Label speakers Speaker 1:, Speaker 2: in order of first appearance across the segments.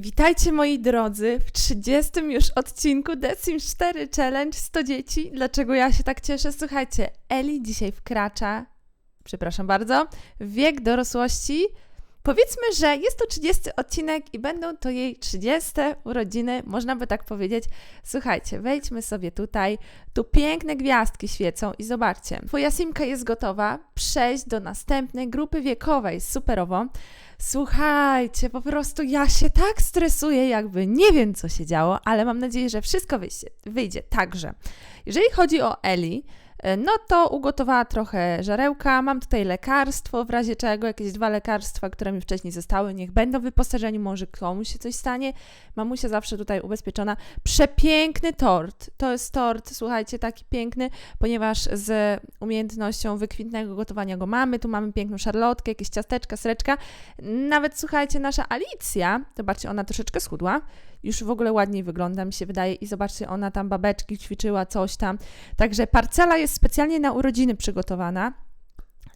Speaker 1: Witajcie moi drodzy w 30 już odcinku The Sims 4 Challenge 100 dzieci. Dlaczego ja się tak cieszę? Słuchajcie, Eli dzisiaj wkracza, przepraszam bardzo, w wiek dorosłości. Powiedzmy, że jest to 30 odcinek i będą to jej 30 urodziny, można by tak powiedzieć. Słuchajcie, wejdźmy sobie tutaj. Tu piękne gwiazdki świecą i zobaczcie. Twoja simka jest gotowa przejść do następnej grupy wiekowej. Superowo. Słuchajcie, po prostu ja się tak stresuję, jakby nie wiem, co się działo, ale mam nadzieję, że wszystko wyjdzie. Także, jeżeli chodzi o Eli, no to ugotowała trochę żarełka. Mam tutaj lekarstwo, w razie czego jakieś dwa lekarstwa, które mi wcześniej zostały, niech będą w wyposażeniu, może komuś się coś stanie. Mamusia zawsze tutaj ubezpieczona. Przepiękny tort. To jest tort, słuchajcie, taki piękny, ponieważ z umiejętnością wykwintnego gotowania go mamy. Tu mamy piękną szarlotkę, jakieś ciasteczka, sreczka. Nawet słuchajcie, nasza Alicja, zobaczcie, ona troszeczkę schudła. Już w ogóle ładniej wygląda, mi się wydaje. I zobaczcie, ona tam babeczki ćwiczyła, coś tam. Także parcela jest specjalnie na urodziny przygotowana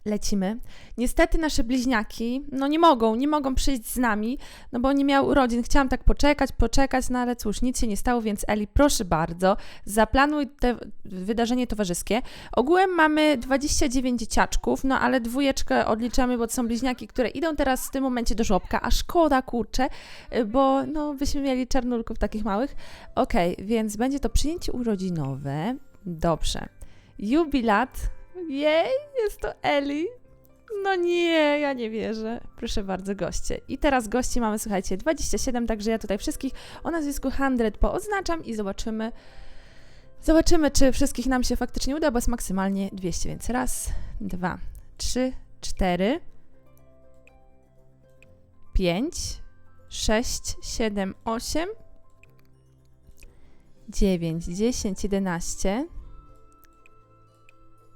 Speaker 1: lecimy. Niestety nasze bliźniaki, no nie mogą, nie mogą przyjść z nami, no bo nie miał urodzin. Chciałam tak poczekać, poczekać, no ale cóż, nic się nie stało, więc Eli, proszę bardzo, zaplanuj te wydarzenie towarzyskie. Ogółem mamy 29 dzieciaczków, no ale dwójeczkę odliczamy, bo to są bliźniaki, które idą teraz w tym momencie do żłobka, a szkoda, kurczę, bo no byśmy mieli czarnulków takich małych. Okej, okay, więc będzie to przyjęcie urodzinowe. Dobrze. Jubilat jej, jest to Eli. No nie, ja nie wierzę. Proszę bardzo, goście. I teraz gości mamy, słuchajcie, 27, także ja tutaj wszystkich o nazwisku 100 pooznaczam i zobaczymy, zobaczymy, czy wszystkich nam się faktycznie uda, bo jest maksymalnie 200, więc raz, dwa, trzy, cztery, pięć, sześć, siedem, osiem, dziewięć, dziesięć, jedenaście,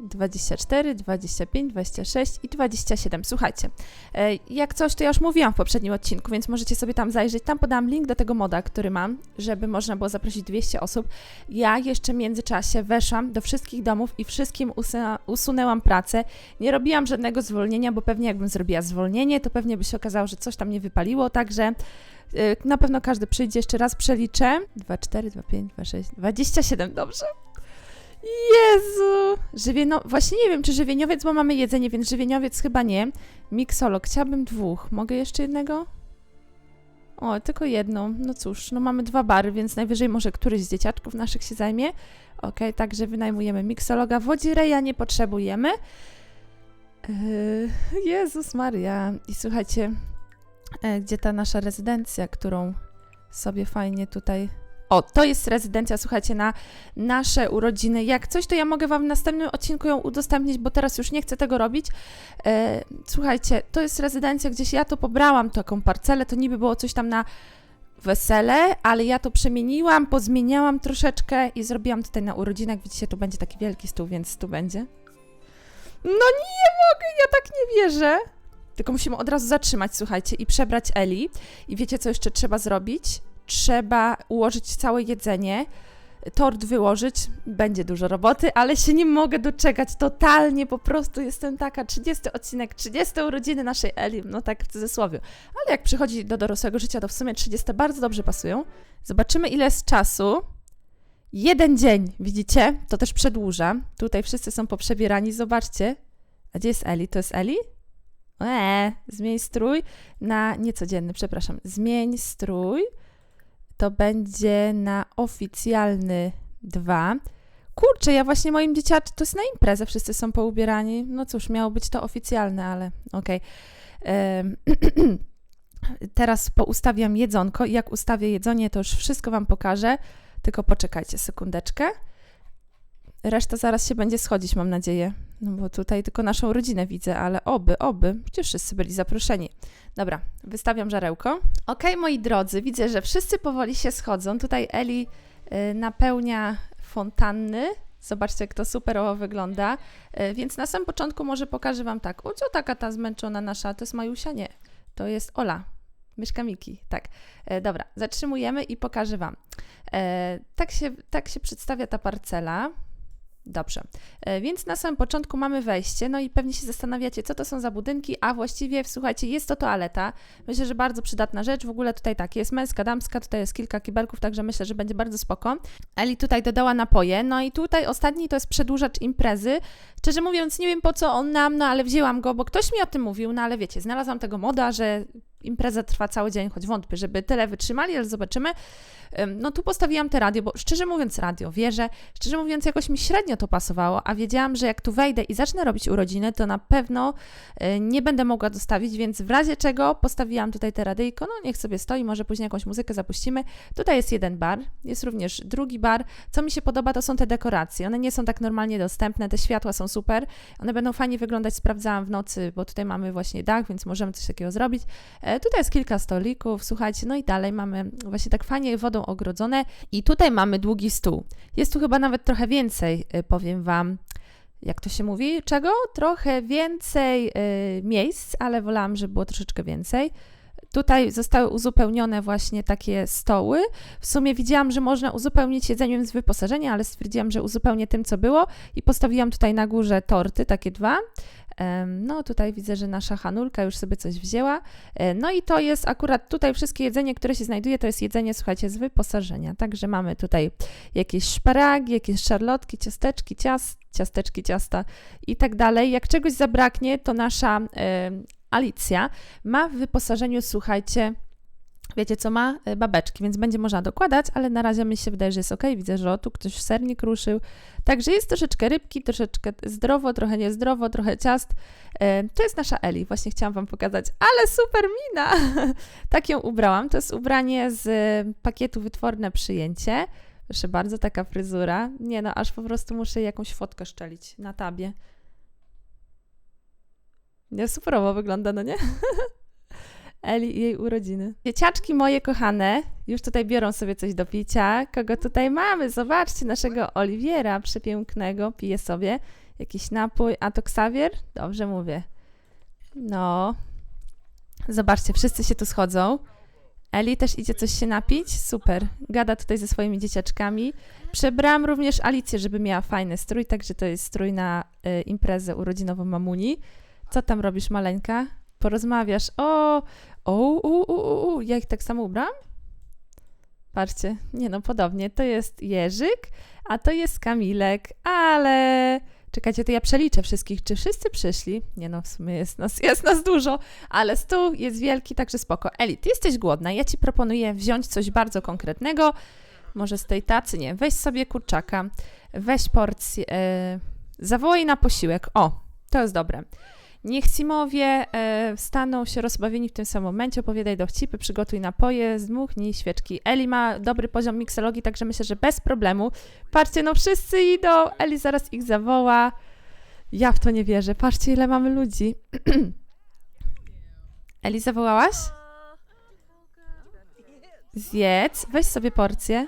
Speaker 1: 24, 25, 26 i 27. Słuchajcie, e, jak coś, to ja już mówiłam w poprzednim odcinku, więc możecie sobie tam zajrzeć. Tam podam link do tego moda, który mam, żeby można było zaprosić 200 osób. Ja jeszcze w międzyczasie weszłam do wszystkich domów i wszystkim usunęłam pracę. Nie robiłam żadnego zwolnienia, bo pewnie jakbym zrobiła zwolnienie, to pewnie by się okazało, że coś tam nie wypaliło, także e, na pewno każdy przyjdzie, jeszcze raz przeliczę. 2, 4, 2, 5, 2, 6, 27, dobrze? Jezu! Żywieno... Właśnie nie wiem, czy żywieniowiec, bo mamy jedzenie, więc żywieniowiec chyba nie. Miksolog, chciałabym dwóch. Mogę jeszcze jednego? O, tylko jedną. No cóż, no mamy dwa bary, więc najwyżej może któryś z dzieciaczków naszych się zajmie. Ok, także wynajmujemy miksologa. Wodzireja nie potrzebujemy. Yy, Jezus Maria. I słuchajcie, e, gdzie ta nasza rezydencja, którą sobie fajnie tutaj o, to jest rezydencja, słuchajcie, na nasze urodziny. Jak coś, to ja mogę Wam w następnym odcinku ją udostępnić, bo teraz już nie chcę tego robić. E, słuchajcie, to jest rezydencja, gdzieś ja to pobrałam, taką parcelę, to niby było coś tam na wesele, ale ja to przemieniłam, pozmieniałam troszeczkę i zrobiłam tutaj na urodzinach. Widzicie, tu będzie taki wielki stół, więc tu będzie. No nie mogę, ja tak nie wierzę. Tylko musimy od razu zatrzymać, słuchajcie, i przebrać Eli. I wiecie, co jeszcze trzeba zrobić? Trzeba ułożyć całe jedzenie, tort wyłożyć, będzie dużo roboty, ale się nie mogę doczekać, totalnie po prostu jestem taka, 30 odcinek, 30 urodziny naszej Eli, no tak w cudzysłowie, ale jak przychodzi do dorosłego życia, to w sumie 30 bardzo dobrze pasują. Zobaczymy ile jest czasu. Jeden dzień, widzicie? To też przedłuża. Tutaj wszyscy są poprzebierani, zobaczcie. A gdzie jest Eli? To jest Eli? Eee, zmień strój na niecodzienny, przepraszam. Zmień strój to będzie na oficjalny 2. Kurczę, ja właśnie moim dzieciaczom, to jest na imprezę, wszyscy są poubierani. No cóż, miało być to oficjalne, ale okej. Okay. Teraz poustawiam jedzonko i jak ustawię jedzenie, to już wszystko Wam pokażę. Tylko poczekajcie sekundeczkę. Reszta zaraz się będzie schodzić, mam nadzieję. No bo tutaj tylko naszą rodzinę widzę, ale oby, oby, przecież wszyscy byli zaproszeni. Dobra, wystawiam żarełko. Ok, moi drodzy, widzę, że wszyscy powoli się schodzą. Tutaj Eli y, napełnia fontanny. Zobaczcie, jak to superowo wygląda. Y, więc na samym początku może pokażę Wam tak. O, co taka ta zmęczona nasza? To jest Majusia? Nie. To jest Ola. Myszka Miki, tak. E, dobra, zatrzymujemy i pokażę Wam. E, tak, się, tak się przedstawia ta parcela. Dobrze, e, więc na samym początku mamy wejście, no i pewnie się zastanawiacie, co to są za budynki, a właściwie, słuchajcie, jest to toaleta. Myślę, że bardzo przydatna rzecz. W ogóle tutaj tak, jest męska, damska, tutaj jest kilka kibelków, także myślę, że będzie bardzo spoko. Eli tutaj dodała napoje, no i tutaj ostatni to jest przedłużacz imprezy. Szczerze mówiąc, nie wiem po co on nam, no ale wzięłam go, bo ktoś mi o tym mówił, no ale wiecie, znalazłam tego moda, że impreza trwa cały dzień, choć wątpię, żeby tyle wytrzymali, ale zobaczymy. Ym, No tu postawiłam te radio, bo szczerze mówiąc radio, wierzę, szczerze mówiąc jakoś mi średnio to pasowało, a wiedziałam, że jak tu wejdę i zacznę robić urodziny, to na pewno y, nie będę mogła dostawić, więc w razie czego postawiłam tutaj te radyjko, no niech sobie stoi, może później jakąś muzykę zapuścimy. Tutaj jest jeden bar, jest również drugi bar. Co mi się podoba, to są te dekoracje. One nie są tak normalnie dostępne, te światła są super, one będą fajnie wyglądać, sprawdzałam w nocy, bo tutaj mamy właśnie dach, więc możemy coś takiego zrobić. Tutaj jest kilka stolików, słuchajcie, no i dalej mamy właśnie tak fajnie wodą ogrodzone i tutaj mamy długi stół. Jest tu chyba nawet trochę więcej, y, powiem Wam, jak to się mówi, czego? Trochę więcej y, miejsc, ale wolałam, żeby było troszeczkę więcej. Tutaj zostały uzupełnione właśnie takie stoły. W sumie widziałam, że można uzupełnić jedzeniem z wyposażenia, ale stwierdziłam, że uzupełnię tym, co było i postawiłam tutaj na górze torty, takie dwa. No, tutaj widzę, że nasza Hanulka już sobie coś wzięła. E, No i to jest akurat tutaj wszystkie jedzenie, które się znajduje, to jest jedzenie, słuchajcie, z wyposażenia. Także mamy tutaj jakieś szparagi, jakieś szarlotki, ciasteczki, ciast, ciasteczki, ciasta i tak dalej. Jak czegoś zabraknie, to nasza Alicja ma w wyposażeniu, słuchajcie, wiecie co ma? E, Babeczki, więc będzie można dokładać, ale na razie mi się wydaje, że jest ok. Widzę, że o, tu ktoś sernik ruszył. Także jest troszeczkę rybki, troszeczkę zdrowo, trochę niezdrowo, trochę ciast. E, To jest nasza Eli, właśnie chciałam Wam pokazać, ale super mina! tak ją ubrałam. To jest ubranie z e, pakietu Wytworne Przyjęcie. Proszę bardzo, taka fryzura. Nie no, aż po prostu muszę jakąś fotkę szczelić na tabie. Nie, superowo wygląda, no nie? Eli i jej urodziny. Dzieciaczki moje kochane, już tutaj biorą sobie coś do picia. Kogo tutaj mamy? Zobaczcie, naszego Oliwiera przepięknego, pije sobie jakiś napój. A to Xavier? Dobrze mówię. No. Zobaczcie, wszyscy się tu schodzą. Eli też idzie coś się napić? Super. Gada tutaj ze swoimi dzieciaczkami. Przebrałam również Alicję, żeby miała fajny strój, także to jest strój na y, imprezę urodzinową mamuni. Co tam robisz, maleńka? Porozmawiasz. O, o, u, u, u. Ja ich tak samo ubrałam? Patrzcie, nie no, podobnie. To jest Jerzyk, a to jest Kamilek, ale... Czekajcie, to ja przeliczę wszystkich, czy wszyscy przyszli. Nie no, w sumie jest nas, jest nas dużo, ale stół jest wielki, także spoko. Eli, ty jesteś głodna, ja ci proponuję wziąć coś bardzo konkretnego. Może z tej tacy, nie, weź sobie kurczaka, weź porcję, e, zawołaj na posiłek. O, to jest dobre. Niech Simowie e, staną się rozbawieni w tym samym momencie, opowiadaj dowcipy, przygotuj napoje, zdmuchnij świeczki. Eli ma dobry poziom miksologii, także myślę, że bez problemu. Patrzcie, no wszyscy idą, Eli zaraz ich zawoła. Ja w to nie wierzę. Patrzcie, ile mamy ludzi. Eli, zawołałaś? Zjedz, weź sobie porcję.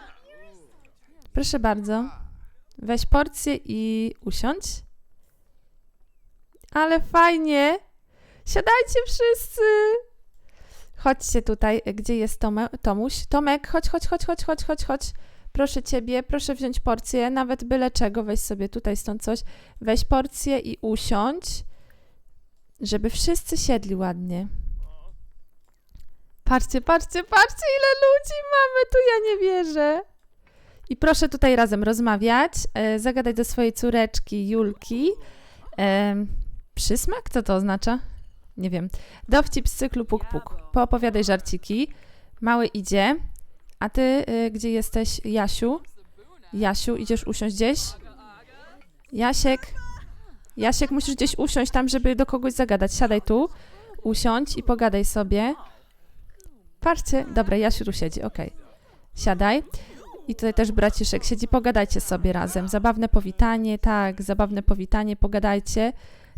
Speaker 1: Proszę bardzo. Weź porcję i usiądź. Ale fajnie. Siadajcie wszyscy. Chodźcie tutaj, gdzie jest Tome, Tomuś. Tomek, chodź, chodź, chodź, chodź, chodź, chodź, chodź. Proszę ciebie, proszę wziąć porcję, nawet byle czego, weź sobie tutaj stąd coś. Weź porcję i usiądź, żeby wszyscy siedli ładnie. Patrzcie, patrzcie, patrzcie, ile ludzi mamy, tu ja nie wierzę. I proszę tutaj razem rozmawiać, e, zagadać do swojej córeczki Julki. Przysmak? Co to oznacza? Nie wiem. Dowcip z cyklu Puk Puk. Poopowiadaj żarciki. Mały idzie. A ty y, gdzie jesteś, Jasiu? Jasiu, idziesz usiąść gdzieś? Jasiek. Jasiek, musisz gdzieś usiąść tam, żeby do kogoś zagadać. Siadaj tu, usiądź i pogadaj sobie. Patrzcie. Dobra, Jasiu tu siedzi, okej. Siadaj. I tutaj też braciszek siedzi, pogadajcie sobie razem. Zabawne powitanie, tak, zabawne powitanie, pogadajcie.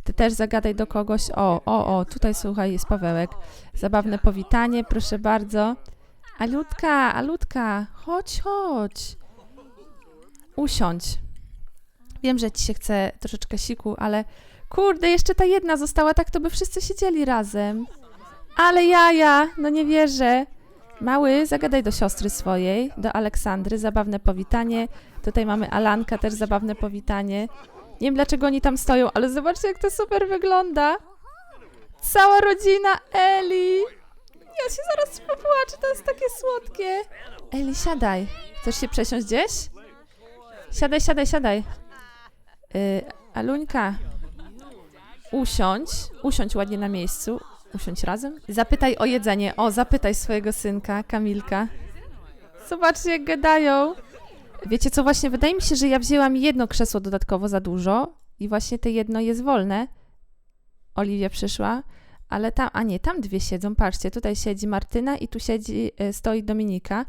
Speaker 1: Ty też zagadaj do kogoś. O, o, o, tutaj słuchaj, jest Pawełek. Zabawne powitanie, proszę bardzo. Alutka, Alutka, chodź, chodź. Usiądź. Wiem, że ci się chce troszeczkę siku, ale kurde, jeszcze ta jedna została, tak to by wszyscy siedzieli razem. Ale jaja, no nie wierzę. Mały, zagadaj do siostry swojej, do Aleksandry, zabawne powitanie. Tutaj mamy Alanka, też zabawne powitanie. Nie wiem dlaczego oni tam stoją, ale zobaczcie jak to super wygląda. Cała rodzina Eli. Ja się zaraz popłaczę, to jest takie słodkie. Eli, siadaj. Chcesz się przesiąść gdzieś? Siadaj, siadaj, siadaj. Y, Aluńka, usiądź, usiądź ładnie na miejscu, usiądź razem. Zapytaj o jedzenie, o, zapytaj swojego synka, Kamilka. Zobaczcie, jak gadają. Wiecie co, właśnie wydaje mi się, że ja wzięłam jedno krzesło dodatkowo za dużo i właśnie te jedno jest wolne. Oliwia przyszła, ale tam, a nie, tam dwie siedzą, patrzcie, tutaj siedzi Martyna i tu siedzi, y, stoi Dominika.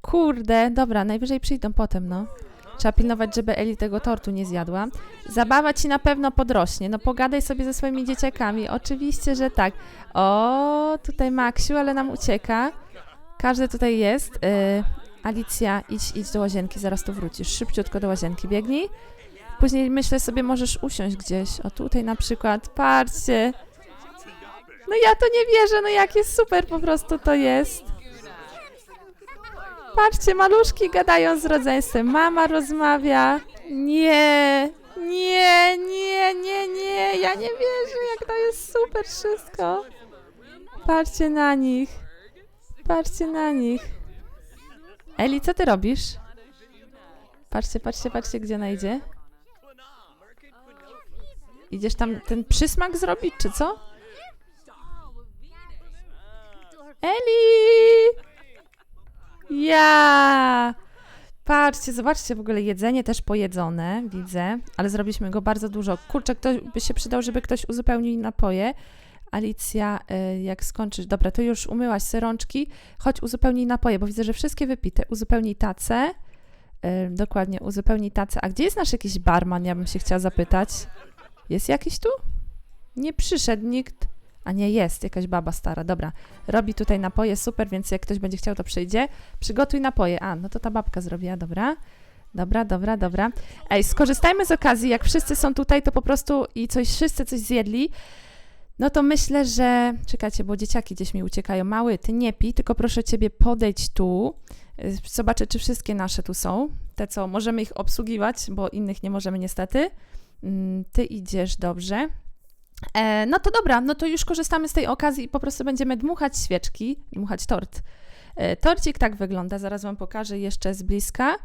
Speaker 1: Kurde, dobra, najwyżej przyjdą potem, no. Trzeba pilnować, żeby Eli tego tortu nie zjadła. Zabawa ci na pewno podrośnie. No pogadaj sobie ze swoimi dzieciakami. Oczywiście, że tak. O, tutaj Maksiu, ale nam ucieka. Każdy tutaj jest. Alicja, idź, idź do łazienki, zaraz tu wrócisz. Szybciutko do łazienki biegnij. Później myślę sobie, możesz usiąść gdzieś. O tutaj na przykład. Patrzcie. No ja to nie wierzę, no jakie super po prostu to jest. Patrzcie, maluszki gadają z rodzeństwem. Mama rozmawia. Nie, nie, nie, nie, nie. Ja nie wierzę, jak to jest super wszystko. Patrzcie na nich. Patrzcie na nich. Eli, co ty robisz? Patrzcie, patrzcie, patrzcie, gdzie ona idzie. Idziesz tam ten przysmak zrobić, czy co? Eli! Ja! Patrzcie, zobaczcie, w ogóle jedzenie też pojedzone, widzę, ale zrobiliśmy go bardzo dużo. Kurczę, ktoś by się przydał, żeby ktoś uzupełnił napoje. Alicja, y, jak skończysz, dobra, to już umyłaś se rączki, chodź uzupełnij napoje, bo widzę, że wszystkie wypite. Uzupełnij tacę, y, dokładnie, uzupełnij tacę. A gdzie jest nasz jakiś barman, ja bym się chciała zapytać? Jest jakiś tu? Nie przyszedł nikt. A nie, jest jakaś baba stara, dobra. Robi tutaj napoje, super, więc jak ktoś będzie chciał, to przyjdzie. Przygotuj napoje. A, no to ta babka zrobiła, dobra. Dobra, dobra, dobra. Ej, skorzystajmy z okazji, jak wszyscy są tutaj, to po prostu i coś, wszyscy coś zjedli, no to myślę, że... Czekajcie, bo dzieciaki gdzieś mi uciekają. Mały, ty nie pij, tylko proszę ciebie podejdź tu. Y, Zobaczę, czy wszystkie nasze tu są. Te, co możemy ich obsługiwać, bo innych nie możemy niestety. Mm, Ty idziesz, dobrze. E, no to dobra, no to już korzystamy z tej okazji i po prostu będziemy dmuchać świeczki, dmuchać tort. E, torcik tak wygląda, zaraz Wam pokażę jeszcze z bliska.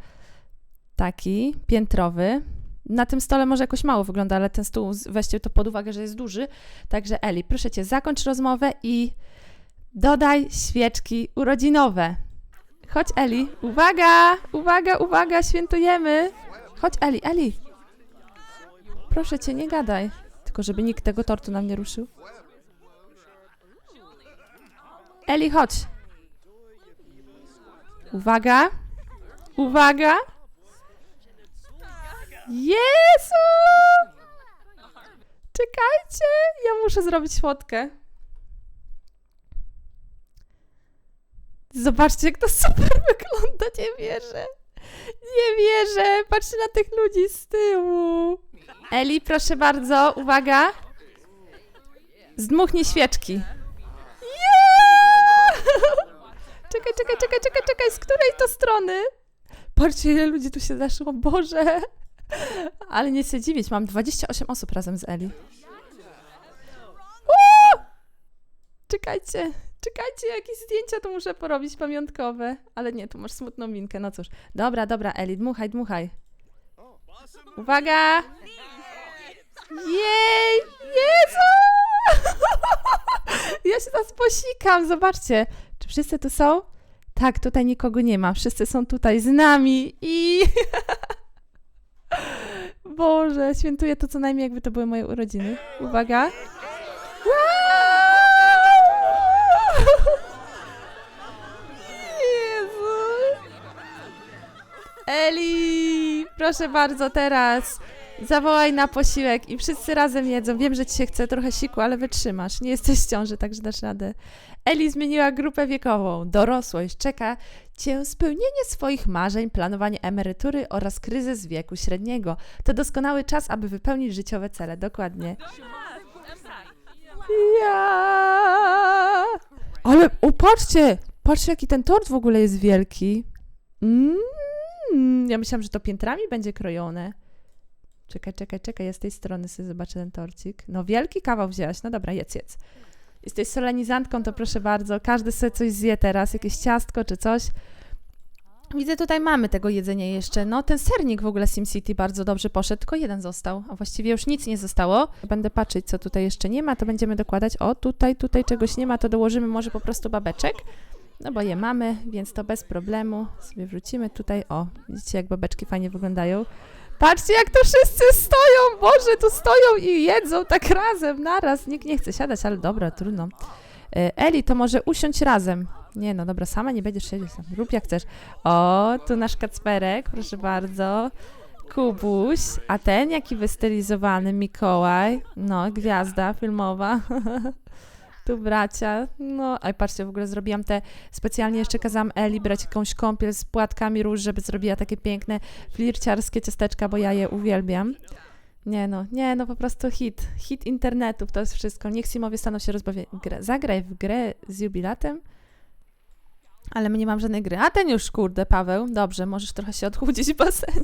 Speaker 1: Taki piętrowy. Na tym stole może jakoś mało wygląda, ale ten stół, weźcie to pod uwagę, że jest duży. Także Eli, proszę Cię, zakończ rozmowę i dodaj świeczki urodzinowe. Chodź Eli, uwaga, uwaga, uwaga, świętujemy. Chodź Eli, Eli. Proszę Cię, nie gadaj. Tylko żeby nikt tego tortu nam nie ruszył. Eli, chodź. Uwaga. Uwaga. Jezu! Czekajcie, ja muszę zrobić fotkę. Zobaczcie, jak to super wygląda, nie wierzę. Nie wierzę, patrzcie na tych ludzi z tyłu. Eli, proszę bardzo, uwaga. Zdmuchnij świeczki. Yeah! Czekaj, czekaj, czekaj, czekaj, czekaj, z której to strony? Patrzcie, ile ludzi tu się zaszło, Boże. Ale nie się dziwić, mam 28 osób razem z Eli. Uuu! Czekajcie, czekajcie, jakieś zdjęcia tu muszę porobić pamiątkowe. Ale nie, tu masz smutną minkę, no cóż. Dobra, dobra, Eli, dmuchaj, dmuchaj. Uwaga! Jej! Jezu! Ja się teraz posikam, zobaczcie. Czy wszyscy tu są? Tak, tutaj nikogo nie ma. Wszyscy są tutaj z nami i... Boże, świętuję to co najmniej jakby to były moje urodziny. Uwaga. Jezu! Eli! Proszę bardzo, teraz zawołaj na posiłek i wszyscy razem jedzą. Wiem, że ci się chce trochę siku, ale wytrzymasz. Nie jesteś w ciąży, także dasz radę. Eli zmieniła grupę wiekową. Dorosłość czeka cię spełnienie swoich marzeń, planowanie emerytury oraz kryzys wieku średniego. To doskonały czas, aby wypełnić życiowe cele. Dokładnie. Ja. Ale, o patrzcie! Patrzcie, jaki ten tort w ogóle jest wielki. Mm, ja myślałam, że to piętrami będzie krojone. Czekaj, czekaj, czekaj, ja z tej strony sobie zobaczę ten torcik. No wielki kawał wzięłaś, no dobra, jedz, jedz. Jesteś solenizantką, to proszę bardzo, każdy sobie coś zje teraz, jakieś ciastko czy coś. Widzę, tutaj mamy tego jedzenia jeszcze. No, ten sernik w ogóle SimCity bardzo dobrze poszedł, tylko jeden został, a właściwie już nic nie zostało. Będę patrzeć, co tutaj jeszcze nie ma, to będziemy dokładać. O, tutaj, tutaj czegoś nie ma, to dołożymy może po prostu babeczek. No bo je mamy, więc to bez problemu sobie wrzucimy tutaj. O, widzicie, jak babeczki fajnie wyglądają. Patrzcie, jak to wszyscy stoją! Boże, tu stoją i jedzą tak razem, naraz. Nikt nie chce siadać, ale dobra, trudno. E, Eli, to może usiądź razem. Nie no, dobra, sama nie będziesz siedzieć tam. Rób jak chcesz. O, tu nasz kacperek, proszę bardzo. Kubuś, a ten jaki wystylizowany Mikołaj. No, gwiazda filmowa. tu bracia. No, a patrzcie, w ogóle zrobiłam te, specjalnie jeszcze kazałam Eli brać jakąś kąpiel z płatkami róż, żeby zrobiła takie piękne flirciarskie ciasteczka, bo ja je uwielbiam. Nie no, nie no, po prostu hit. Hit internetów, to jest wszystko. Niech Simowie staną się rozbawieni. Zagraj w grę z jubilatem. Ale my nie mam żadnej gry. A ten już, kurde, Paweł. Dobrze, możesz trochę się odchudzić w basenie.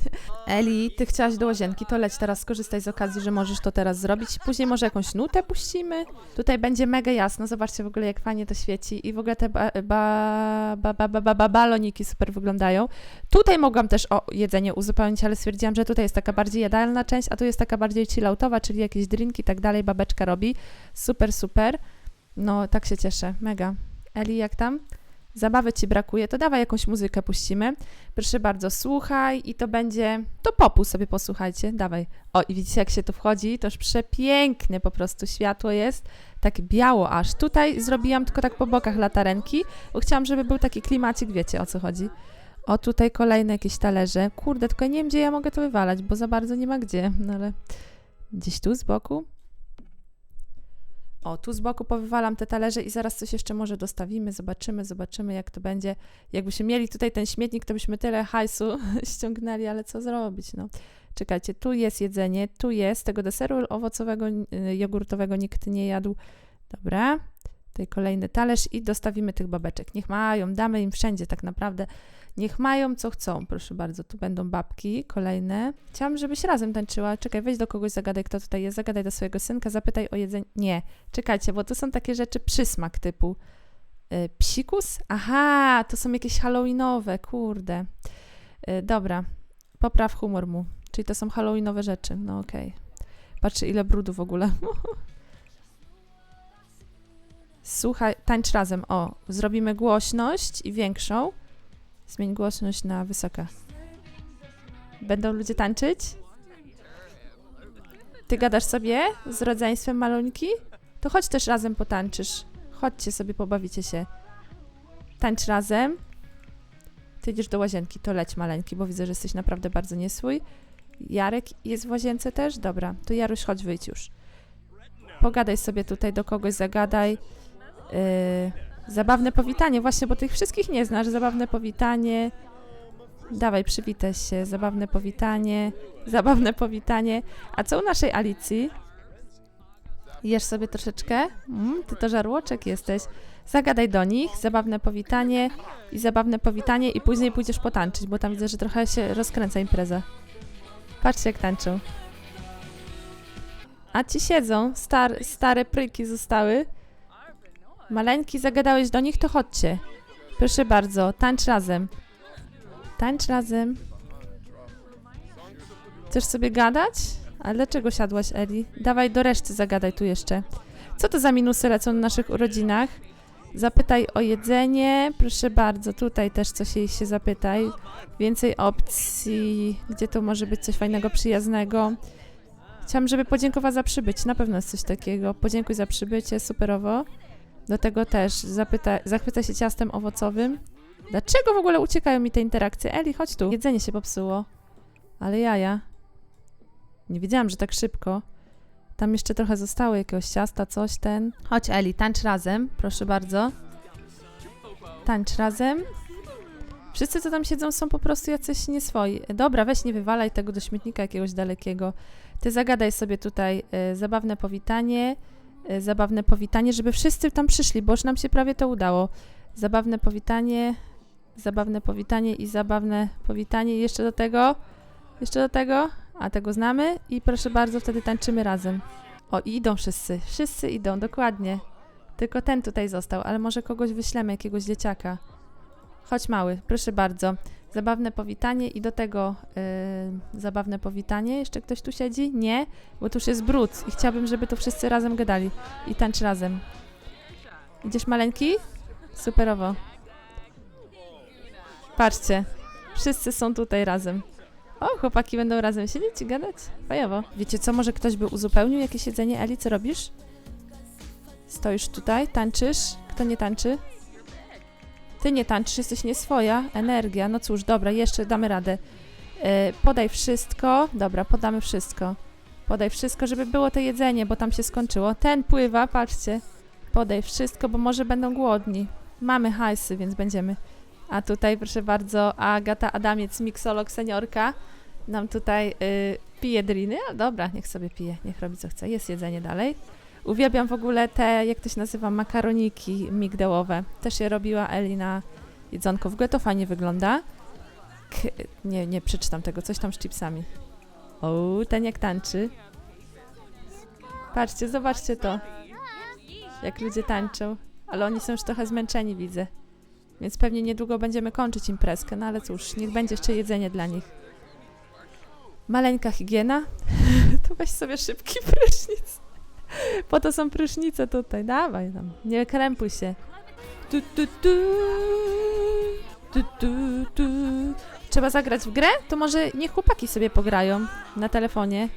Speaker 1: Eli, ty chciałaś do łazienki, to leć teraz, skorzystaj z okazji, że możesz to teraz zrobić. Później może jakąś nutę puścimy. Tutaj będzie mega jasno, zobaczcie w ogóle, jak fajnie to świeci. I w ogóle te ba, ba, ba, ba, ba, ba, ba, baloniki super wyglądają. Tutaj mogłam też o jedzenie uzupełnić, ale stwierdziłam, że tutaj jest taka bardziej jadalna część, a tu jest taka bardziej chilloutowa, czyli jakieś drinki i tak dalej. Babeczka robi. Super, super. No, tak się cieszę. Mega. Eli, jak tam? Zabawy ci brakuje, to dawaj jakąś muzykę puścimy. Proszę bardzo, słuchaj i to będzie. To popu sobie posłuchajcie, dawaj. O, i widzicie, jak się tu wchodzi, to już przepięknie po prostu światło jest. Tak biało aż. Tutaj zrobiłam tylko tak po bokach latarenki, bo chciałam, żeby był taki klimacik, wiecie o co chodzi. O, tutaj kolejne jakieś talerze. Kurde, tylko nie wiem, gdzie ja mogę to wywalać, bo za bardzo nie ma gdzie, no ale gdzieś tu z boku. O, tu z boku powywalam te talerze i zaraz coś jeszcze może dostawimy, zobaczymy, zobaczymy jak to będzie. Jakbyśmy mieli tutaj ten śmietnik, to byśmy tyle hajsu ściągnęli, ale co zrobić, no. Czekajcie, tu jest jedzenie, tu jest, tego deseru owocowego, y, jogurtowego nikt nie jadł. Dobra, tutaj kolejny talerz i dostawimy tych babeczek. Niech mają, damy im wszędzie tak naprawdę. Niech mają co chcą, proszę bardzo. Tu będą babki, kolejne. Chciałam, żebyś razem tańczyła. Czekaj, weź do kogoś, zagadaj, kto tutaj jest. Zagadaj do swojego synka, zapytaj o jedzenie. Nie, czekajcie, bo to są takie rzeczy przysmak typu y, psikus? Aha, to są jakieś halloweenowe, kurde. Y, dobra, popraw humor mu. Czyli to są halloweenowe rzeczy, no okej. Patrzcie, ile brudu w ogóle. Słuchaj, tańcz razem. O, zrobimy głośność i większą. Zmień głośność na wysoka. Będą ludzie tańczyć? Ty gadasz sobie z rodzeństwem malunki? To chodź też razem potańczysz. Chodźcie sobie, pobawicie się. Tańcz razem. Ty idziesz do łazienki, to leć maleńki, bo widzę, że jesteś naprawdę bardzo nieswój. Jarek jest w łazience też? Dobra, to Jaruś, chodź, wyjdź już. Pogadaj sobie tutaj, do kogoś zagadaj. Yy, Zabawne powitanie, właśnie, bo tych wszystkich nie znasz. Zabawne powitanie. Dawaj, przywitaj się. Zabawne powitanie. Zabawne powitanie. A co u naszej Alicji? Jesz sobie troszeczkę? Mm, ty to żarłoczek jesteś. Zagadaj do nich, zabawne powitanie i zabawne powitanie i później pójdziesz potańczyć, bo tam widzę, że trochę się rozkręca impreza. Patrzcie, jak tańczą. A ci siedzą, star, stare pryki zostały. Maleńki, zagadałeś do nich, to chodźcie. Proszę bardzo, tańcz razem. Tańcz razem. Chcesz sobie gadać? Ale dlaczego siadłaś, Eli? Dawaj do reszty zagadaj tu jeszcze. Co to za minusy lecą na naszych urodzinach? Zapytaj o jedzenie. Proszę bardzo, tutaj też coś jej się zapytaj. Więcej opcji. Gdzie tu może być coś fajnego, przyjaznego? Chciałam, żeby podziękowała za przybycie. Na pewno jest coś takiego. Podziękuj za przybycie, superowo. Do tego też zapyta, zachwyca się ciastem owocowym. Dlaczego w ogóle uciekają mi te interakcje? Eli, chodź tu. Jedzenie się popsuło. Ale jaja. Nie wiedziałam, że tak szybko. Tam jeszcze trochę zostało jakiegoś ciasta, coś ten. Chodź, Eli, tańcz razem, proszę bardzo. Tańcz razem. Wszyscy, co tam siedzą, są po prostu jacyś nieswoi. Dobra, weź nie wywalaj tego do śmietnika jakiegoś dalekiego. Ty zagadaj sobie tutaj y, zabawne powitanie. Y, zabawne powitanie, żeby wszyscy tam przyszli, bo już nam się prawie to udało. Zabawne powitanie, zabawne powitanie i zabawne powitanie. Jeszcze do tego, jeszcze do tego, a tego znamy i proszę bardzo, wtedy tańczymy razem. O, i idą wszyscy, wszyscy idą, dokładnie. Tylko ten tutaj został, ale może kogoś wyślemy, jakiegoś dzieciaka. Chodź mały, proszę bardzo. Zabawne powitanie i do tego yy, zabawne powitanie. Jeszcze ktoś tu siedzi? Nie, bo tu już jest brud i chciałabym, żeby tu wszyscy razem gadali i tańcz razem. Idziesz maleńki? Superowo. Patrzcie, wszyscy są tutaj razem. O, chłopaki będą razem siedzieć i gadać? Fajowo. Wiecie co, może ktoś by uzupełnił jakieś jedzenie? Eli, co robisz? Stoisz tutaj, tańczysz? Kto nie tańczy? Ty nie tańczysz, jesteś nieswoja. Energia, no cóż, dobra, jeszcze damy radę. Yy, podaj wszystko. Dobra, podamy wszystko. Podaj wszystko, żeby było to jedzenie, bo tam się skończyło. Ten pływa, patrzcie. Podaj wszystko, bo może będą głodni. Mamy hajsy, więc będziemy. A tutaj, proszę bardzo, Agata Adamiec, miksolog, seniorka, nam tutaj y, pije driny. A dobra, niech sobie pije, niech robi co chce. Jest jedzenie dalej. Uwielbiam w ogóle te, jak to się nazywa, makaroniki migdałowe. Też je robiła Eli na jedzonko. W ogóle to fajnie wygląda. K nie, nie przeczytam tego, coś tam z chipsami. O, ten jak tańczy. Patrzcie, zobaczcie to. Jak ludzie tańczą. Ale oni są już trochę zmęczeni, widzę. Więc pewnie niedługo będziemy kończyć imprezkę, no ale cóż, niech będzie jeszcze jedzenie dla nich. Maleńka higiena. to weź sobie szybki prysznic. Po to są prysznice tutaj. Dawaj tam. Nie krępuj się. Tu, tu, tu. Tu, tu, tu. Trzeba zagrać w grę? To może niech chłopaki sobie pograją na telefonie.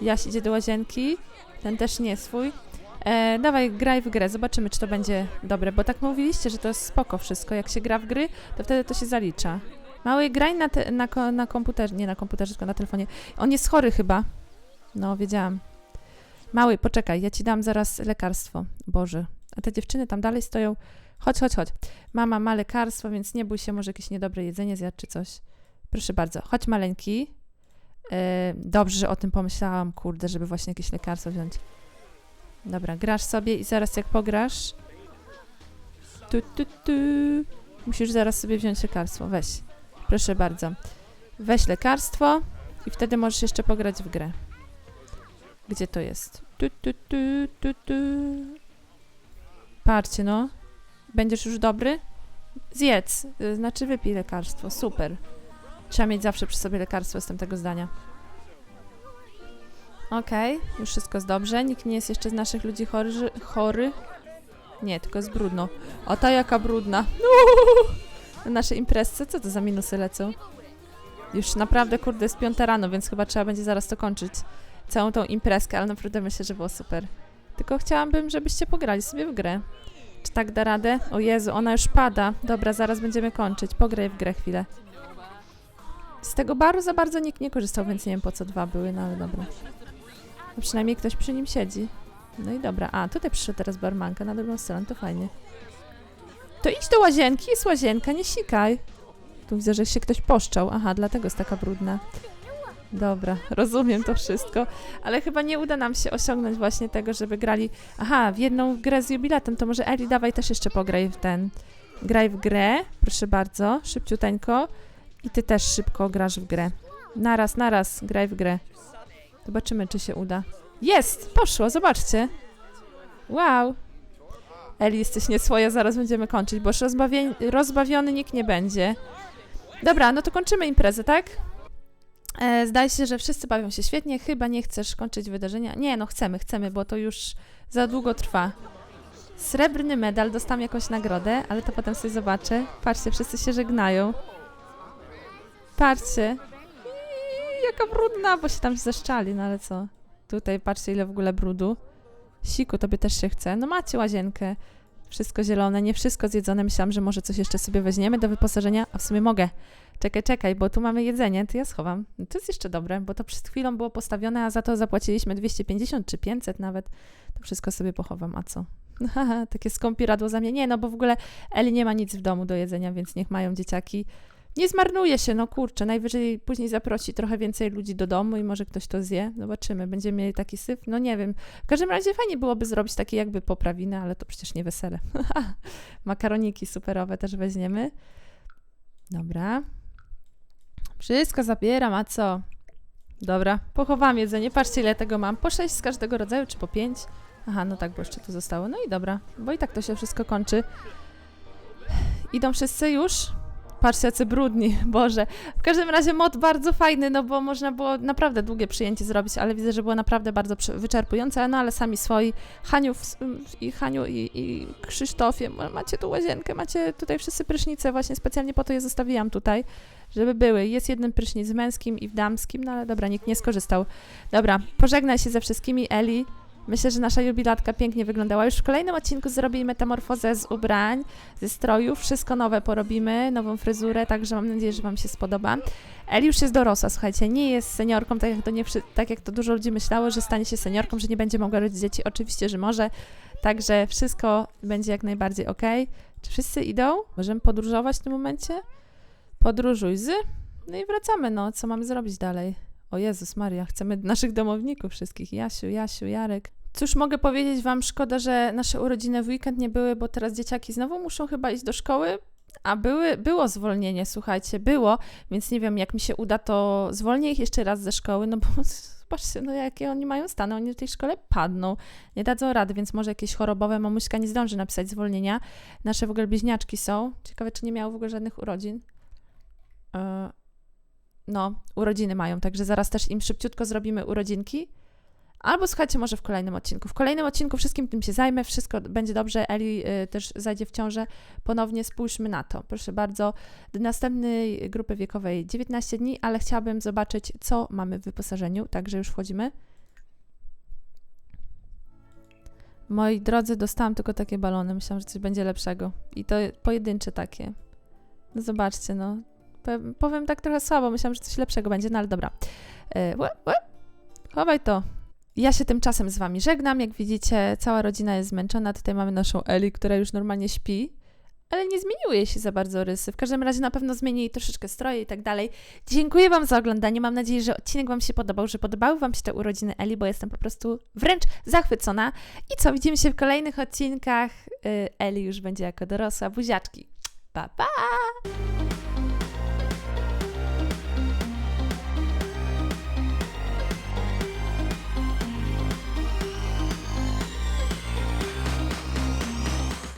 Speaker 1: Jaś idzie do łazienki. Ten też nie swój. E, dawaj, graj w grę, zobaczymy, czy to będzie dobre, bo tak mówiliście, że to jest spoko wszystko. Jak się gra w gry, to wtedy to się zalicza. Mały, graj na, te, na, na komputerze, nie na komputerze, tylko na telefonie. On jest chory chyba. No, wiedziałam. Mały, poczekaj, ja ci dam zaraz lekarstwo. Boże. A te dziewczyny tam dalej stoją. Chodź, chodź, chodź. Mama ma lekarstwo, więc nie bój się, może jakieś niedobre jedzenie zjadł czy coś. Proszę bardzo. Chodź, maleńki. E, dobrze, że o tym pomyślałam, kurde, żeby właśnie jakieś lekarstwo wziąć. Dobra, grasz sobie i zaraz jak pograsz... Tu, tu, tu. Musisz zaraz sobie wziąć lekarstwo. Weź. Proszę bardzo. Weź lekarstwo i wtedy możesz jeszcze pograć w grę. Gdzie to jest? Tu, tu, tu, tu, tu. Patrzcie, no. Będziesz już dobry? Zjedz. Znaczy wypij lekarstwo. Super. Trzeba mieć zawsze przy sobie lekarstwo, jestem tego zdania. Okej, już wszystko jest dobrze. Nikt nie jest jeszcze z naszych ludzi chory? chory? Nie, tylko jest brudno. O, ta jaka brudna. Na naszej imprezce, co to za minusy lecą? Już naprawdę, kurde, jest piąta rano, więc chyba trzeba będzie zaraz to kończyć. Całą tą imprezkę, ale naprawdę myślę, że było super. Tylko chciałabym, żebyście pograli sobie w grę. Czy tak da radę? O Jezu, ona już pada. Dobra, zaraz będziemy kończyć. Pograj w grę chwilę. Z tego baru za bardzo nikt nie korzystał, więc nie wiem po co dwa były, no ale dobra. No przynajmniej ktoś przy nim siedzi. No i dobra. A, tutaj przyszła teraz barmanka na drugą stronę, to fajnie. To idź do łazienki, jest łazienka, nie sikaj. Tu widzę, że się ktoś poszczał. Aha, dlatego jest taka brudna. Dobra, rozumiem to wszystko, ale chyba nie uda nam się osiągnąć właśnie tego, żeby grali... Aha, w jedną grę z jubilatem, to może Eli, dawaj też jeszcze pograj w ten... Graj w grę, proszę bardzo, szybciuteńko. I ty też szybko grasz w grę. Naraz, naraz, graj w grę. Zobaczymy, czy się uda. Jest! Poszło, zobaczcie. Wow. Eli, jesteś nieswoja, zaraz będziemy kończyć, bo już rozbawiony nikt nie będzie. Dobra, no to kończymy imprezę, tak? E, zdaje się, że wszyscy bawią się świetnie. Chyba nie chcesz kończyć wydarzenia. Nie, no chcemy, chcemy, bo to już za długo trwa. Srebrny medal, dostałam jakąś nagrodę, ale to potem sobie zobaczę. Patrzcie, wszyscy się żegnają. Patrzcie. Jaka brudna, bo się tam zeszczali, no ale co? Tutaj patrzcie, ile w ogóle brudu. Siku, tobie też się chce. No macie łazienkę. Wszystko zielone, nie wszystko zjedzone. Myślałam, że może coś jeszcze sobie weźmiemy do wyposażenia, a w sumie mogę. Czekaj, czekaj, bo tu mamy jedzenie, to ja schowam. No To jest jeszcze dobre, bo to przed chwilą było postawione, a za to zapłaciliśmy 250 czy 500 nawet. To wszystko sobie pochowam, a co? Takie skąpiradło za mnie. Nie, no bo w ogóle Eli nie ma nic w domu do jedzenia, więc niech mają dzieciaki. nie zmarnuje się, no kurczę, najwyżej później zaprosi trochę więcej ludzi do domu i może ktoś to zje. Zobaczymy, będziemy mieli taki syf, no nie wiem. W każdym razie fajnie byłoby zrobić takie jakby poprawiny, ale to przecież nie wesele. Makaroniki superowe też weźmiemy. Dobra. Wszystko zabieram, a co? Dobra, pochowam jedzenie. Patrzcie, ile tego mam. Po sześć z każdego rodzaju, czy po pięć? Aha, no tak, bo jeszcze tu zostało. No i dobra, bo i tak to się wszystko kończy. Idą wszyscy już? Patrzcie, jacy brudni, Boże. W każdym razie mod bardzo fajny, no bo można było naprawdę długie przyjęcie zrobić, ale widzę, że było naprawdę bardzo wyczerpujące, no ale sami swoi. Haniu i Haniu i, i Krzysztofie, ma- macie tu łazienkę, macie tutaj wszyscy prysznice, właśnie specjalnie po to je zostawiłam tutaj, żeby były. Jest jeden prysznic w męskim i w damskim, no ale dobra, nikt nie skorzystał. Dobra, pożegnaj się ze wszystkimi, Eli. Myślę, że nasza jubilatka pięknie wyglądała. Już w kolejnym odcinku zrobimy metamorfozę z ubrań, ze strojów. Wszystko nowe porobimy, nową fryzurę, także mam nadzieję, że Wam się spodoba. Eli już jest dorosła, słuchajcie, nie jest seniorką, tak jak to, nie, tak jak to dużo ludzi myślało, że stanie się seniorką, że nie będzie mogła rodzić dzieci. Oczywiście, że może. Także wszystko będzie jak najbardziej ok. Czy wszyscy idą? Możemy podróżować w tym momencie? Podróżuj z. No i wracamy, no. Co mamy zrobić dalej? O Jezus Maria, chcemy naszych domowników wszystkich. Jasiu, Jasiu, Jarek. Cóż mogę powiedzieć wam, szkoda, że nasze urodziny w weekend nie były, bo teraz dzieciaki znowu muszą chyba iść do szkoły, a były, było zwolnienie, słuchajcie, było, więc nie wiem, jak mi się uda, to zwolnię ich jeszcze raz ze szkoły, no bo zobaczcie, no jakie oni mają stany, oni w tej szkole padną, nie dadzą rady, więc może jakieś chorobowe, mamuśka nie zdąży napisać zwolnienia. Nasze w ogóle bliźniaczki są, ciekawe, czy nie miały w ogóle żadnych urodzin. E, no, urodziny mają, także zaraz też im szybciutko zrobimy urodzinki. Albo słuchajcie, może w kolejnym odcinku. W kolejnym odcinku wszystkim tym się zajmę, wszystko będzie dobrze. Eli y, też zajdzie w ciążę. Ponownie spójrzmy na to. Proszę bardzo, do następnej grupy wiekowej 19 dni, ale chciałabym zobaczyć, co mamy w wyposażeniu, także już wchodzimy. Moi drodzy, dostałam tylko takie balony. Myślałam, że coś będzie lepszego. I to pojedyncze takie. No zobaczcie, no. Powiem tak trochę słabo, myślałam, że coś lepszego będzie, no ale dobra. E. Chowaj to. Ja się tymczasem z wami żegnam. Jak widzicie, cała rodzina jest zmęczona. Tutaj mamy naszą Eli, która już normalnie śpi. Ale nie zmieniły jej się za bardzo rysy. W każdym razie na pewno zmieni jej troszeczkę stroje i tak dalej. Dziękuję Wam za oglądanie. Mam nadzieję, że odcinek Wam się podobał, że podobały Wam się te urodziny Eli, bo jestem po prostu wręcz zachwycona. I co, widzimy się w kolejnych odcinkach. Y, Eli już będzie jako dorosła. Buziaczki. Pa, pa!